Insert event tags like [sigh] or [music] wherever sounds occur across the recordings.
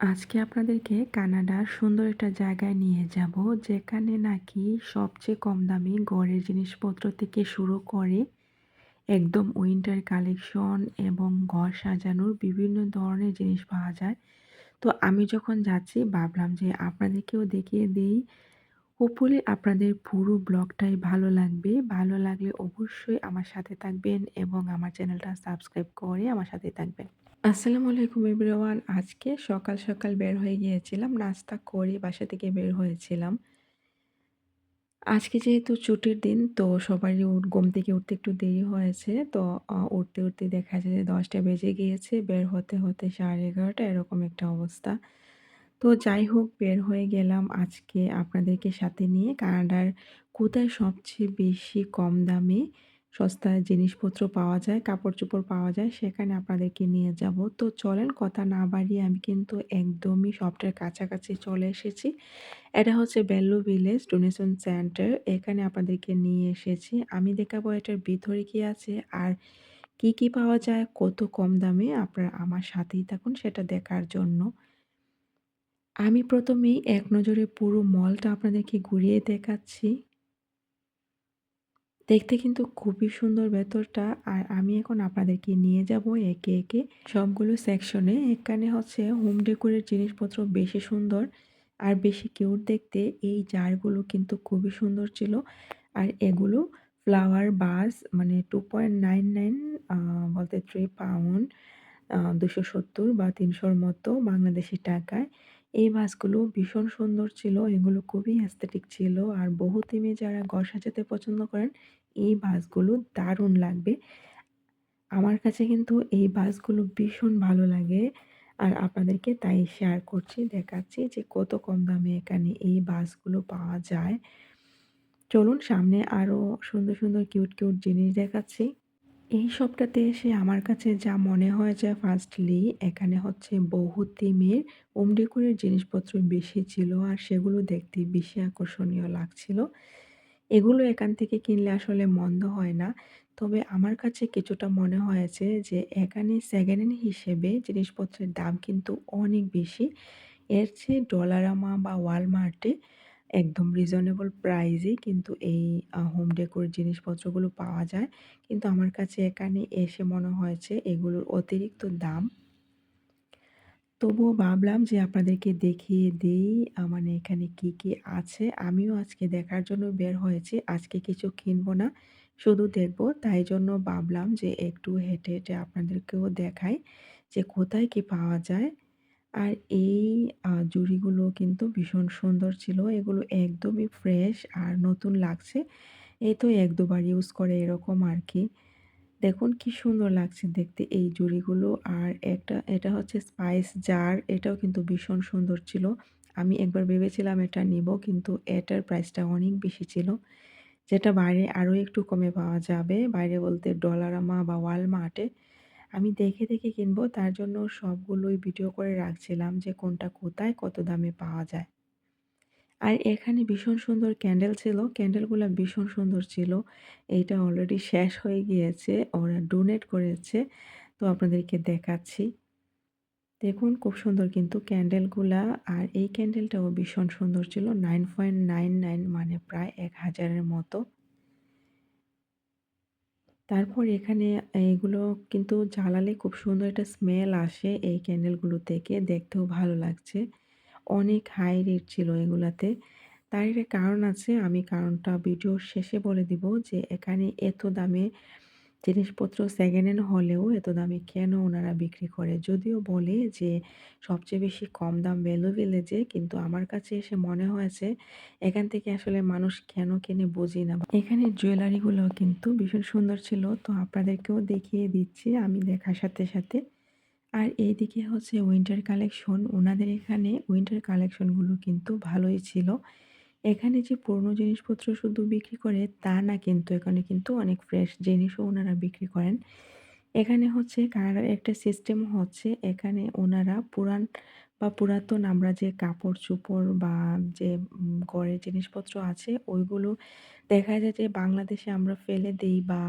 আজকে আপনাদেরকে কানাডার সুন্দর একটা জায়গায় নিয়ে যাব, যেখানে নাকি সবচেয়ে কম দামি ঘরের জিনিসপত্র থেকে শুরু করে একদম উইন্টার কালেকশন এবং ঘর সাজানোর বিভিন্ন ধরনের জিনিস পাওয়া যায়। তো আমি যখন যাচ্ছি, ভাবলাম যে আপনাদেরকেও দেখিয়ে দিই। হোপফুলি আপনাদের পুরো ব্লগটাই ভালো লাগবে। ভালো লাগলে অবশ্যই আমার সাথে থাকবেন এবং আমার চ্যানেলটা সাবস্ক্রাইব করে আমার সাথে থাকবেন। আসসালামু আলাইকুম এভরিওয়ান। আজকে সকাল সকাল বের হয়ে গিয়েছিলাম, নাস্তা করে বাসা থেকে বের হয়েছিলাম। আজকে যেহেতু ছুটির দিন, তো সবারই ঘুম থেকে উঠতে একটু দেরি হয়েছে। তো উঠতে উঠতে দেখা যায় যে দশটা বেজে গিয়েছে, বের হতে হতে সাড়ে এগারোটা, এরকম একটা অবস্থা। তো যাই হোক, বের হয়ে গেলাম আজকে আপনাদেরকে সাথে নিয়ে। কানাডার কোথায় সবচেয়ে বেশি কম দামে সস্তা জিনিসপত্র পাওয়া যায় কাপড়-চোপড় পাওয়া যায় সেখানে আপনাদেরকে নিয়ে যাব। তো চলেন কথা না বাড়িয়ে আমি কিন্তু একদমই শপটার কাছাকাছি চলে এসেছি। এটা হচ্ছে বেল্লো ভিলেজ ডোনেশন সেন্টার। এখানে আপনাদেরকে নিয়ে এসেছি। আমি দেখাবো এটার ভিতরে কি আছে আর কি, কি পাওয়া যায় কত কম দামে আপনারা আমার সাথেই থাকুন সেটা দেখার জন্য। আমি ১ম এই এক নজরে পুরো মলটা আপনাদেরকে ঘুরিয়ে দেখাচ্ছি। দেখতে কিন্তু খুবই সুন্দর ভেতরটা আর আমি এখন আপনাদেরকে নিয়ে যাব একে, একে সবগুলো সেকশনে। এখানে হচ্ছে হোম ডেকোরের জিনিসপত্র বেশি সুন্দর আর বেশি কিউট দেখতে। এই জারগুলো কিন্তু খুবই সুন্দর ছিল। আর এগুলো ফ্লাওয়ার বাস মানে 2.99 আ বলতে থ্রি পাউন্ড দুশো ২৭০ বা তিনশোর মতো বাংলাদেশী টাকায়। এই ভাসগুলো ভীষণ সুন্দর ছিল। এগুলো খুবই অ্যাস্থেটিক ছিল। আর বহু থিমে যারা ঘর সাজাতে পছন্দ করেন এই ভাসগুলো দারুণ লাগবে। আমার কাছে কিন্তু এই ভাসগুলো ভীষণ ভালো লাগে। আর আপনাদেরকে তাই শেয়ার করছি, দেখাচ্ছি যে কত কম দামে এখানে এই ভাসগুলো পাওয়া যায়। চলুন সামনে আরও সুন্দর, সুন্দর কিউট, কিউট জিনিস দেখাচ্ছি। এই সবটাতে এসে আমার কাছে যা মনে হয় যে ফার্স্টলি এখানে হচ্ছে বহু থিমের হোম ডেকোরের জিনিসপত্র বেশি ছিল আর সেগুলো দেখতে বেশি আকর্ষণীয় লাগছিল। এগুলো এখান থেকে কিনলে আসলে মন্দ হয় না। তবে আমার কাছে কিছুটা মনে হয়েছে যে এখানে সেকেন্ড হ্যান্ড হিসেবে জিনিসপত্রের দাম কিন্তু অনেক বেশি। এর চেয়ে ডলারামা বা ওয়ালমার্টে একদম রিজনেবল প্রাইসেই কিন্তু এই হোম ডেকোর জিনিসপত্রগুলো পাওয়া যায়। কিন্তু আমার কাছে এখানে এসে মনে হয়েছে এগুলোর অতিরিক্ত দাম। তবুও ভাবলাম যে আপনাদেরকে দেখিয়ে দিই মানে এখানে কি, কি আছে। আমিও আজকে দেখার জন্য বের হয়েছি। আজকে কিছু কিনবো না, শুধু দেখব তাই জন্য ভাবলাম যে একটু হেঁটে, হেঁটে আপনাদেরকেও দেখাই যে কোথায় কি পাওয়া যায়। আর এই জুড়িগুলো কিন্তু ভীষণ সুন্দর ছিল। এগুলো একদমই ফ্রেশ আর নতুন লাগছে। এই তো এক দুবার ইউজ করে এরকম আর কি দেখুন কি সুন্দর লাগছে দেখতে এই জুড়িগুলো আর একটা, এটা হচ্ছে স্পাইস জার এটাও কিন্তু ভীষণ সুন্দর ছিল। আমি একবার ভেবেছিলাম এটা নিব, কিন্তু এটার প্রাইসটা অনেক বেশি ছিল। যেটা বাইরে আরও একটু কমে পাওয়া যাবে। বাইরে বলতে ডলারামা বা ওয়ালমার্টে। আমি দেখে, দেখে কিনবো তার জন্য সবগুলোই ভিডিও করে রাখছিলাম যে কোনটা কোথায় কত দামে পাওয়া যায়। আর এখানে ভীষণ সুন্দর ক্যান্ডেল ছিল। ক্যান্ডেলগুলা ভীষণ সুন্দর ছিল। এইটা অলরেডি শেষ হয়ে গিয়েছে। ওরা ডোনেট করেছে। তো আপনাদেরকে দেখাচ্ছি। দেখুন খুব সুন্দর কিন্তু ক্যান্ডেলগুলা আর এই ক্যান্ডেলটাও ভীষণ সুন্দর ছিল। 9.99 মানে প্রায় এক হাজারের মতো। তারপর এখানে এগুলো কিন্তু জ্বালালে খুব সুন্দর একটা স্মেল আসে এই ক্যান্ডেলগুলো থেকে। দেখতেও ভালো লাগছে। অনেক হাই রেট ছিল এগুলাতে। তার কারণ আছে। আমি কারণটা ভিডিওর শেষে বলে দিব যে, এখানে এত দামে জিনিসপত্র সেকেন্ড হ্যান্ড হলেও এত দামে কেন ওনারা বিক্রি করে? যদিও বলে যে সবচেয়ে বেশি কম দাম ভ্যালু ভিলেজে কিন্তু আমার কাছে এসে মনে হয়েছে এখান থেকে আসলে মানুষ কেন কেনে বুঝি না। এখানে জুয়েলারিগুলো কিন্তু ভীষণ সুন্দর ছিল। তো আপনাদেরকেও দেখিয়ে দিচ্ছি আমি দেখার সাথে, সাথে। আর এইদিকে হচ্ছে উইন্টার কালেকশন। ওনাদের এখানে উইন্টার কালেকশনগুলো কিন্তু ভালোই ছিল। এখানে যে পুরনো জিনিসপত্র শুধু বিক্রি করে তা না কিন্তু এখানে কিন্তু অনেক ফ্রেশ জিনিসও ওনারা বিক্রি করেন। এখানে হচ্ছে কানাডার একটা সিস্টেম হচ্ছে, এখানে ওনারা পুরান বা পুরাতন আমরা যে কাপড়-চোপড় বা যে ঘরের জিনিসপত্র আছে, ওইগুলো দেখা যায় যে বাংলাদেশে আমরা ফেলে দিই বা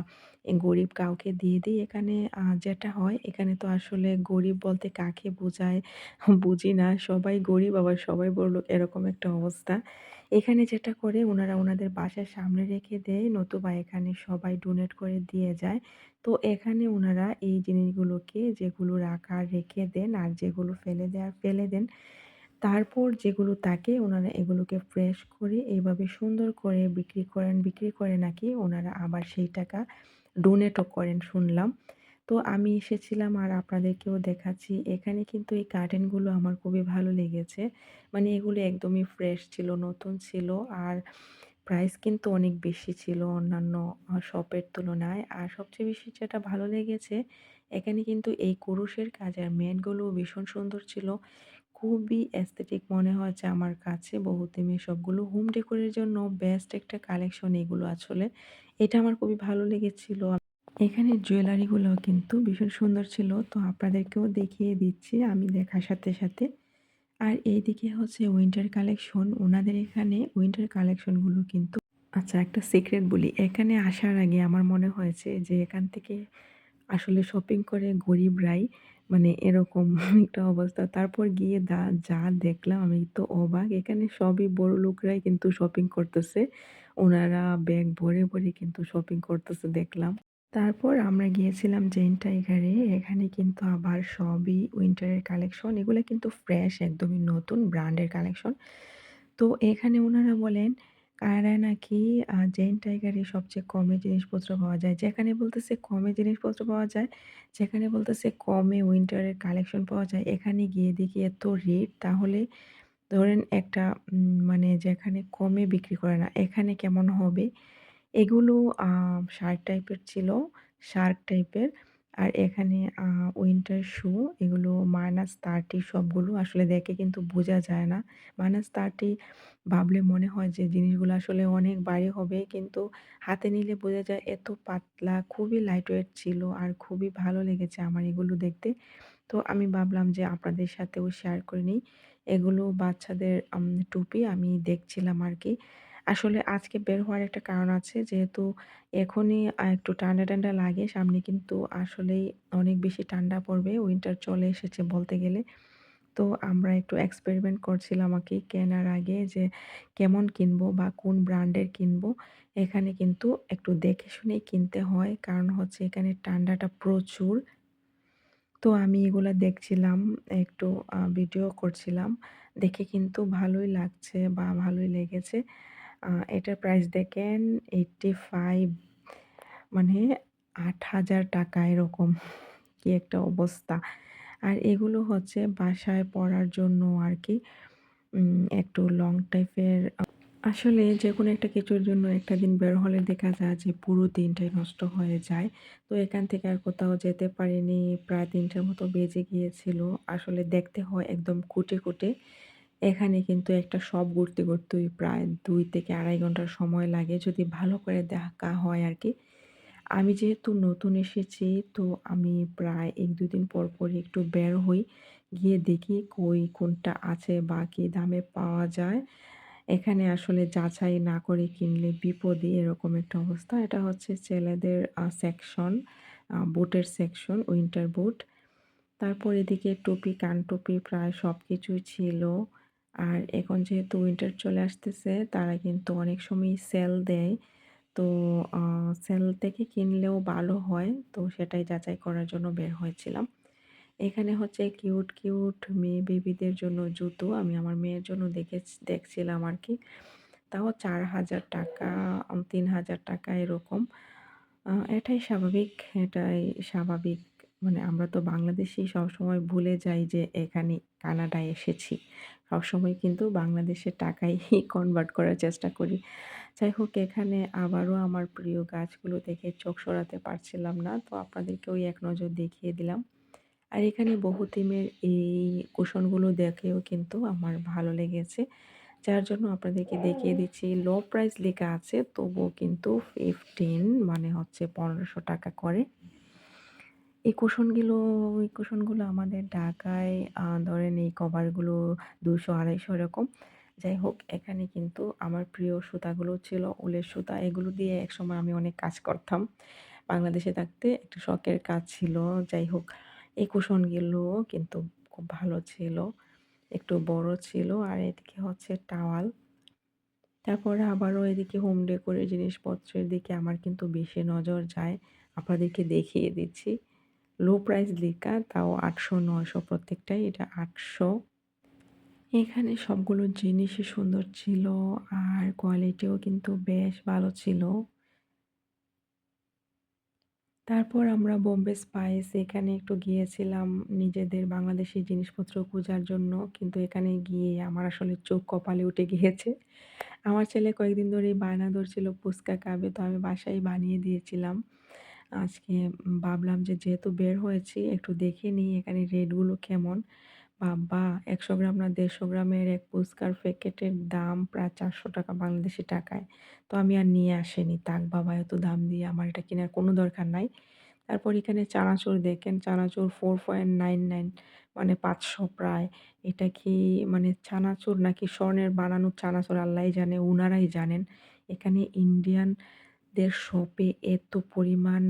গরিব কাউকে দিয়ে দিই। এখানে যেটা হয়, এখানে তো আসলে গরিব বলতে কাকে বোঝায় বুঝি না। সবাই গরিব, আবার সবাই বড়লোক, এরকম একটা অবস্থা। এখানে যেটা করে ওনারা ওনাদের বাসার সামনে রেখে দেয়, নতুবা এখানে সবাই ডোনেট করে দিয়ে যায়। তো এখানে ওনারা এই জিনিসগুলোকে যেগুলো রাখার রেখে দেন আর যেগুলো ফেলে দেওয়ার ফেলে দেন। তারপর যেগুলো থাকে ওনারা এগুলোকে ফ্রেশ করে এভাবে সুন্দর করে বিক্রি করেন। বিক্রি করে নাকি ওনারা আবার সেই টাকা ডোনেটও করেন, শুনলাম। তো আমি এসেছিলাম আর আপনাদেরকেও দেখাচ্ছি। এখানে কিন্তু এই কার্টেনগুলো আমার খুবই ভালো লেগেছে। মানে এগুলো একদমই ফ্রেশ ছিল, নতুন ছিল আর প্রাইস কিন্তু অনেক বেশি ছিল অন্যান্য শপের তুলনায়। আর সবচেয়ে বেশি যেটা ভালো লেগেছে, এখানে কিন্তু এই কুরুশের কাজের ম্যাটগুলো ভীষণ সুন্দর ছিল। খুবই অ্যাস্থেটিক মনে হয়েছে আমার কাছে। বহুদিনের সবগুলো হোম ডেকোরের জন্য বেস্ট একটা কালেকশন এগুলো আসলে। এটা আমার খুবই ভালো লেগেছিল। এখানে জুয়েলারিগুলোও কিন্তু ভীষণ সুন্দর ছিল। তো আপনাদেরকেও দেখিয়ে দিচ্ছি আমি দেখার সাথে, সাথে। আর এইদিকে হচ্ছে উইন্টার কালেকশন। ওনাদের এখানে উইন্টার কালেকশনগুলো কিন্তু আচ্ছা একটা সিক্রেট বলি। এখানে আসার আগে আমার মনে হয়েছে যে এখান থেকে আসলে শপিং করে গরিবরাই মানে এরকম [laughs] একটা অবস্থা। তারপর গিয়ে দা যা দেখলাম আমি তো অবাক। এখানে সবই বড় লোকরাই কিন্তু শপিং করতেছে। ওনারা ব্যাগ ভরে, ভরে কিন্তু শপিং করতেছে দেখলাম। তারপর আমরা গিয়েছিলাম জেইন্ট টাইগারে। এখানে কিন্তু আবার সবই উইন্টারের কালেকশন। এগুলো কিন্তু ফ্রেশ একদমই নতুন ব্র্যান্ডের কালেকশন। তো এখানে ওনারা বলেন কানাডায় নাকি জেইন্ট টাইগারে সবচেয়ে কমে জিনিসপত্র পাওয়া যায়। যেখানে বলতেছে কমে জিনিসপত্র পাওয়া যায়, যেখানে বলতেছে কমে উইন্টারের কালেকশন পাওয়া যায়, এখানে গিয়ে দেখি এত রেট তাহলে ধরেন একটা মানে যেখানে কমে বিক্রি করে না, এখানে কেমন হবে? এগুলো শার্ক টাইপের ছিল, শার্ক টাইপের। আর এখানে উইন্টার শু এগুলো -30 সবগুলো আসলে দেখে কিন্তু বোঝা যায় না। -30 ভাবলে মনে হয় যে জিনিসগুলো আসলে অনেক ভারী হবে কিন্তু হাতে নিলে বোঝা যায় এত পাতলা, খুবই লাইট ওয়েট ছিল আর খুবই ভালো লেগেছে আমার এগুলো দেখতে। তো আমি ভাবলাম যে আপনাদের সাথেও শেয়ার করে নিই। এগুলো বাচ্চাদের টুপি আমি দেখছিলাম আরকি। আসলে আজকে বের হওয়ার একটা কারণ আছে যেহেতু এখনই একটু ঠান্ডা, ঠান্ডা লাগে সামনে কিন্তু আসলেই অনেক বেশি ঠান্ডা পড়বে। উইন্টার চলে এসেছে বলতে গেলে। তো আমরা একটু এক্সপেরিমেন্ট করছিলাম আমাকে কেনার আগে যে কেমন কিনবো বা কোন ব্র্যান্ডের কিনবো। এখানে কিন্তু একটু দেখে শুনেই কিনতে হয়। কারণ হচ্ছে এখানে ঠান্ডাটা প্রচুর। তো আমি এগুলা দেখছিলাম, একটু ভিডিও করছিলাম। দেখে কিন্তু ভালোই লাগছে বা ভালোই লেগেছে। এটার প্রাইস দেখেন 85 মানে ৳৮,০০০ এরকম। কি একটা অবস্থা। আর এগুলো হচ্ছে বাসায় পরার জন্য আর কি একটু লং টাইপের আসলে যে কোনো একটা কিছুর জন্য একটা দিন বের হলে দেখা যায় যে পুরো দিনটাই নষ্ট হয়ে যায়। তো এখান থেকে আর কোথাও যেতে পারিনি। প্রায় ৩টার মতো বেজে গিয়েছিল। আসলে দেখতে হয় একদম খুঁটে, খুঁটে। এখানে কিন্তু একটা শপ ঘুরতে, ঘুরতেই প্রায় দুই থেকে ২.৫ ঘণ্টার সময় লাগে যদি ভালো করে দেখা হয় আর কি আমি যেহেতু নতুন এসেছি তো আমি প্রায় ১-২ দিন পর, পরই একটু বের হই। গিয়ে দেখি কই কোনটা আছে বা কী দামে পাওয়া যায়। এখানে আসলে যাচাই না করে কিনলে বিপদে এরকম একটা অবস্থা। এটা হচ্ছে ছেলেদের সেকশন, বুটের সেকশন, উইন্টার বুট। তারপর এদিকে টুপি, কানটুপি প্রায় সব কিছুই ছিল। আর এখন যেহেতু উইন্টার চলে আসতেছে তারা কিন্তু অনেক সময় সেল দেয়। তো সেল থেকে কিনলেও ভালো হয়। তো সেটাই যাচাই করার জন্য বের হয়েছিলাম। এখানে হচ্ছে কিউট, কিউট মেয়ে বেবিদের জন্য জুতো আমি আমার মেয়ের জন্য দেখেছ দেখছিলাম আর কি তাও চার হাজার টাকা তিন হাজার টাকা এরকম। এটাই স্বাভাবিক, এটাই স্বাভাবিক। মানে আমরা তো বাংলাদেশী সবসময় ভুলে যাই যে এখানে কানাডায় এসেছি। সবসময় কিন্তু বাংলাদেশের টাকায় কনভার্ট [laughs] করার চেষ্টা করি। যাই হোক, এখানে আবারও আমার প্রিয় গাছগুলো দেখে চোখ সরাতে পারছিলাম না। তো আপনাদেরকে ওই এক নজর দেখিয়ে দিলাম। আর এখানে বহু থিমের এই কুশনগুলো দেখেও কিন্তু আমার ভালো লেগেছে। যার জন্য আপনাদেরকে দেখিয়ে দিচ্ছি। লো প্রাইস লেখা আছে, তবুও কিন্তু 15 মানে হচ্ছে ৳১৫০০ করে। এই কুশনগুলো এই কুশনগুলো আমাদের ঢাকায় ধরেন এই কভারগুলো দুশো আড়াইশো এরকম। যাই হোক, এখানে কিন্তু আমার প্রিয় সুতাগুলো ছিল উলের সুতা। এগুলো দিয়ে একসময় আমি অনেক কাজ করতাম। বাংলাদেশে থাকতে একটু শখের কাজ ছিল। যাই হোক, এই কুশনগুলো কিন্তু খুব ভালো ছিল। একটু বড় ছিল আর এদিকে হচ্ছে টাওয়াল। তারপরে আবারও এদিকে হোম ডেকোরের জিনিসপত্রের দিকে আমার কিন্তু বেশি নজর যায়। আপনাদেরকে দেখিয়ে দিচ্ছি। লো প্রাইস লেখা তাও ৮০০-৯০০ প্রত্যেকটাই। এটা ৮০০ এখানে সবগুলো জিনিসই সুন্দর ছিল আর কোয়ালিটিও কিন্তু বেশ ভালো ছিল। তারপর আমরা বোম্বে স্পাইস এখানে একটু গিয়েছিলাম নিজেদের বাংলাদেশি জিনিসপত্র খোঁজার জন্য। কিন্তু এখানে গিয়ে আমার আসলে চোখ কপালে উঠে গিয়েছে। আমার ছেলে কয়েকদিন ধরেই বায়না ধরছিল ফুচকা খাবে, তো আমি বাসায় বানিয়ে দিয়েছিলাম। আজকে ভাবলাম যে যেহেতু বের হয়েছি একটু দেখে নিই এখানে রেটগুলো কেমন। বাবা! ১০০ গ্রাম না ১৫০ গ্রামের এক ফুচকার প্যাকেটের দাম প্রায় চারশো টাকা বাংলাদেশি টাকায়। তো আমি আর নিয়ে আসিনি। তাক বাবা এত দাম দিয়ে আমার এটা কেনার কোনো দরকার নাই। তারপর এখানে চানাচুর দেখেন, চানাচুর 4.99 মানে ৫০০ প্রায়। এটা কি মানে চানাচুর নাকি স্বর্ণের বানানো চানাচুর আল্লাহই জানে, উনারাই জানেন। এখানে ইন্ডিয়ানদের শপে এত পরিমাণ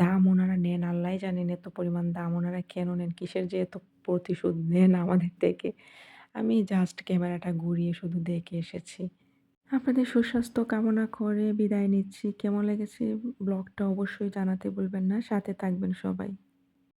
দাম ওনারা নেন আল্লাহ জানেন এত পরিমাণ দাম ওনারা কেন নেন? কিসের যে এত প্রতিশোধ নেন আমাদের থেকে? আমি জাস্ট ক্যামেরাটা ঘুরিয়ে শুধু দেখে এসেছি। আপনাদের সুস্বাস্থ্য কামনা করে বিদায় নিচ্ছি। কেমন লেগেছে ব্লগটা অবশ্যই জানাতে ভুলবেন না। সাথে থাকবেন সবাই।